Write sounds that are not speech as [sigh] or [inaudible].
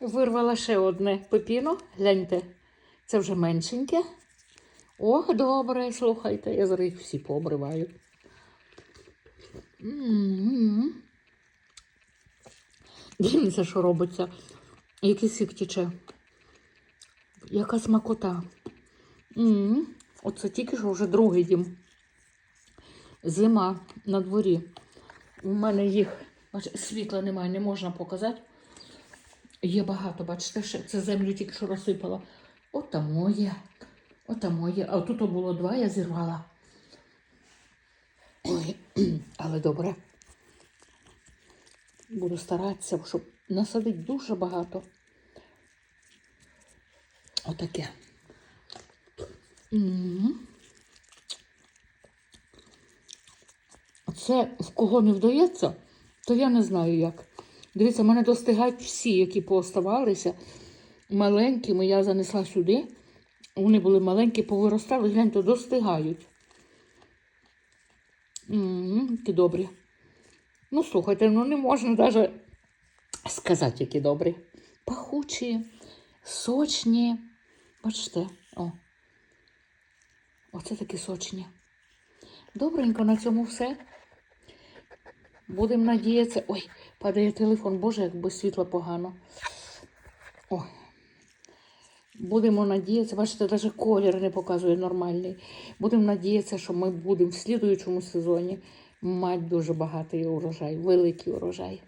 Вирвала ще одне пепіно. Гляньте, це вже меншеньке. Ох, добре, слухайте, я зараз їх всі пообриваю. Дивіться, що робиться. Який сік тече. Яка смакота. Оце тільки що вже другий дім. Зима на дворі. У мене їх світла немає, не можна показати. Є багато, бачите, ще це землю тільки що розсипала. Ота моє. Ота моє. А тут було два, я зірвала. Ой, [clears throat] але добре. Буду старатися, щоб насадити дуже багато. Отаке. М. Це в кого не вдається, то я не знаю як. Дивіться, в мене достигають всі, які пооставалися маленькими. Я занесла сюди. Вони були маленькі, повиростали, гляньте, достигають. Які добрі. Ну, слухайте, ну не можна навіть сказати, які добрі. Пахучі, сочні. Бачите, о. Оце такі сочні. Добренько, на цьому все. Будемо надіятися. Ой, падає телефон, Боже, якби світло погано. О. Будемо надіятися, бачите, навіть колір не показує нормальний. Будемо надіятися, що ми будемо в слідуючому сезоні мати дуже багатий урожай, великий урожай.